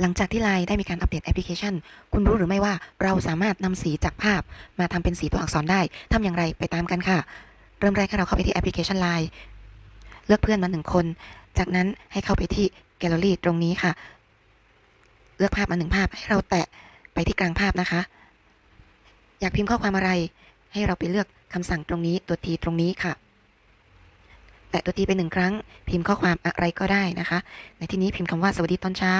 หลังจากที่ไลน์ได้มีการอัปเดตแอปพลิเคชัน คุณรู้หรือไม่ว่าเราสามารถนำสีจากภาพ มาทำเป็นสีตัวอักษรได้ทำอย่างไรไปตามกันค่ะ เริ่มแรกให้เราเข้าไปที่แอปพลิเคชันไลน์เลือกเพื่อนมาหนึ่งคน จากนั้นให้เข้าไปที่แกลเลอรี่ตรงนี้ค่ะ เลือกภาพมาหนึ่งภาพให้เราแตะไปที่กลางภาพนะคะ อยากพิมพ์ข้อความอะไร ให้เราไปเลือกคำสั่งตรงนี้ตัวทีตรงนี้ค่ะ แตะตัวทีไปหนึ่งครั้ง พิมพ์ข้อความอะไรก็ได้นะคะ ในที่นี้พิมพ์คำว่าสวัสดีตอนเช้า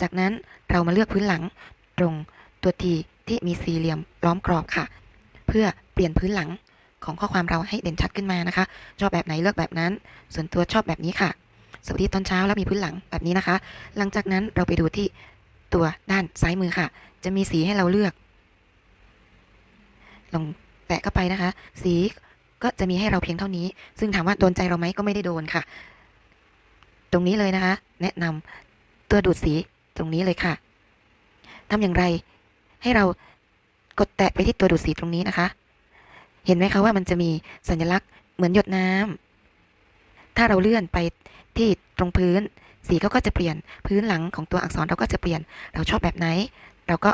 จากนั้นเรามาเลือกพื้นหลังตรงตัวทีที่มีสี่เหลี่ยมล้อมกรอบค่ะ เพื่อเปลี่ยนพื้นหลังของข้อความเราให้เด่นชัดขึ้นมานะคะ ชอบแบบไหนเลือกแบบนั้น ส่วนตัวชอบแบบนี้ค่ะ สวัสดีตอนเช้าแล้วมีพื้นหลังแบบนี้นะคะ หลังจากนั้นเราไปดูที่ตัวด้านซ้ายมือค่ะ จะมีสีให้เราเลือกลองแตะเข้าไปนะคะ สี ก็จะมีให้เราเพียงเท่านี้ ซึ่งถามว่าโดนใจเราไหมก็ไม่ได้โดนค่ะ ตรงนี้เลยนะคะ แนะนำตัวดูดสีตรงนี้เลยค่ะทำอย่างไร ให้เรากดแตะไปที่ตัวดูดสีตรงนี้นะคะ เห็นไหมคะว่ามันจะมีสัญลักษณ์เหมือนหยดน้ำถ้าเราเลื่อนไปที่ตรงพื้น สีเขาก็จะเปลี่ยนพื้นหลังของตัวอักษรเราก็จะเปลี่ยน เราชอบแบบไหน เราก็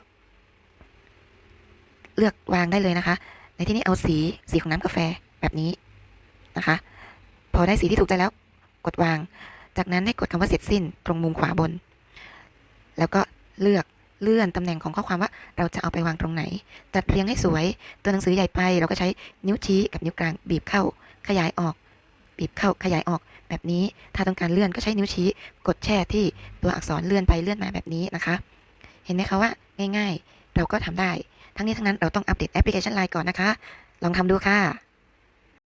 เลือกวางได้เลยนะคะ ในที่นี้เอาสีสีของน้ำกาแฟ แบบนี้นะคะ พอได้สีที่ถูกใจแล้ว กดวาง จากนั้นให้กดคำว่าเสร็จสิ้นตรงมุมขวาบน แล้วก็เลือกเลื่อนตำแหน่งของข้อความว่าเราจะเอาไปวางตรงไหน จัดเรียงให้สวย ตัวหนังสือใหญ่ไป เราก็ใช้นิ้วชี้กับนิ้วกลางบีบเข้า ขยายออก บีบเข้าขยายออกแบบนี้ ถ้าต้องการเลื่อนก็ใช้นิ้วชี้ กดแช่ที่ตัวอักษรเลื่อนไปเลื่อนมาแบบนี้นะคะ เห็นไหมคะว่าง่าย ๆ เราก็ทำได้ ทั้งนี้ทั้งนั้นเราต้องอัปเดตแอปพลิเคชันไลน์ก่อนนะคะ ลองทำดูค่ะ